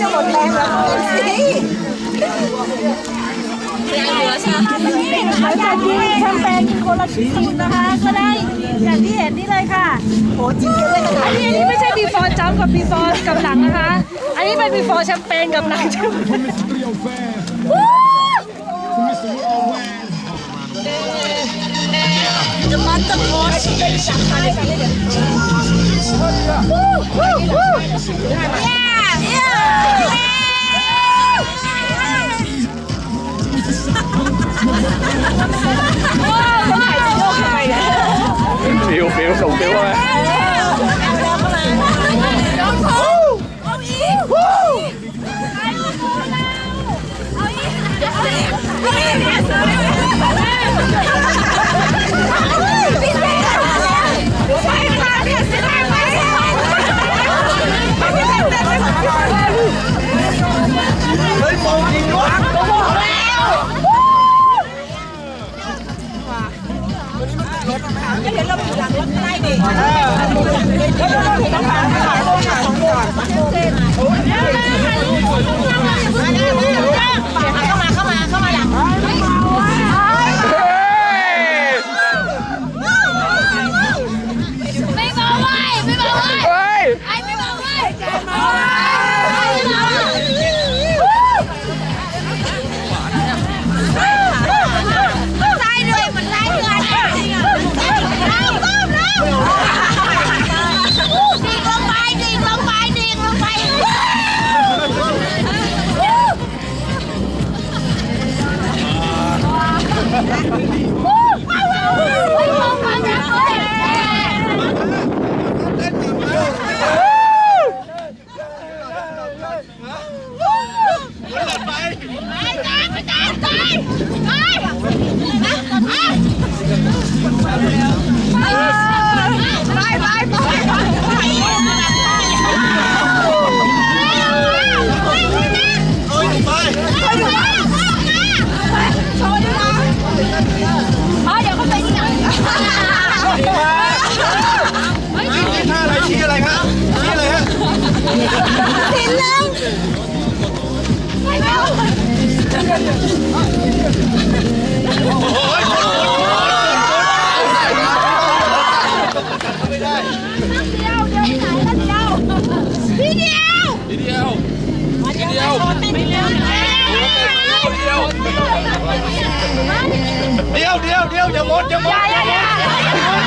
จะหมดแรงแล้วสิหลังจากที่แชมเปญกิคนละชิ้นนะคะ ก็ได้อย่างที่เห็นนี่เลยค่ะโอ้จริงเลยอันนี้อันนี้ไม่ใช่ before jump กับบีฟอนกับหลังนะคะ อันนี้เป็นบีฟอนแชมเปญกับหลังแชมเปญจะมันจะโคตร Yeah! 와, เดียว ทีเดียวทีเดียว เดี๋ยวเดี๋ยวเดี๋ยวอย่าหมดอย่าหมด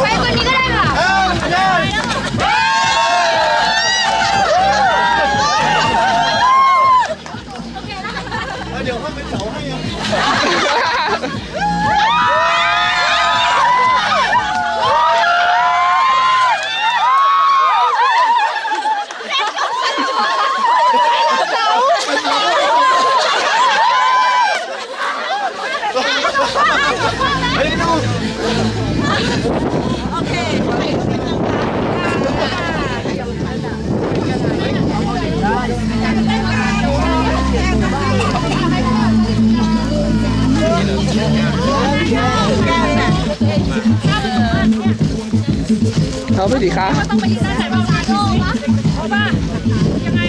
Vai, Nicaragua! เอาไม่ดีครับต้องไปที่ด้านไหนบ้างคะโลกวะว่ายังไง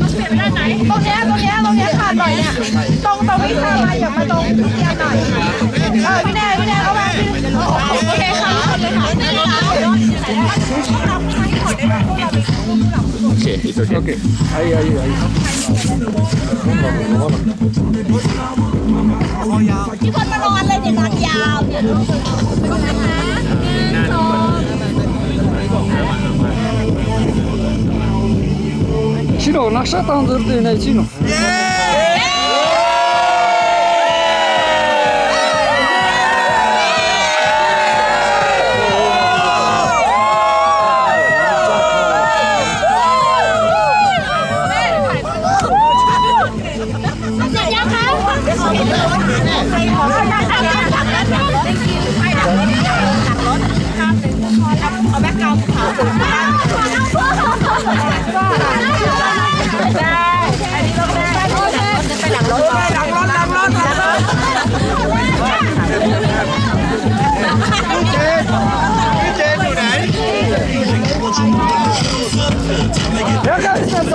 ต้องเปลี่ยนไปด้านไหนตรงเนี้ยตรงเนี้ยตรงเนี้ยขาดหน่อยเนี่ยตรงตรงนี้ขาดมาอย่ามาตรงพี่เดียหน่อยเออพี่แน่พี่แน่เอามาพี่โอเคค่ะเลยค่ะได้เลยค่ะโอเคโอเคโอเคไอ้ไอ้ไอ้ที่ค 白なくしゃったんだってでえないちの。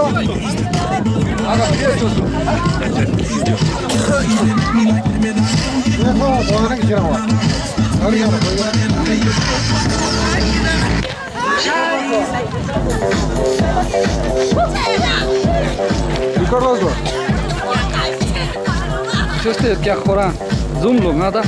Ne falan doğru geçer ama. Hadi yavrum. Yukarıda dur. Чувствует, как хора. Зумлу надо.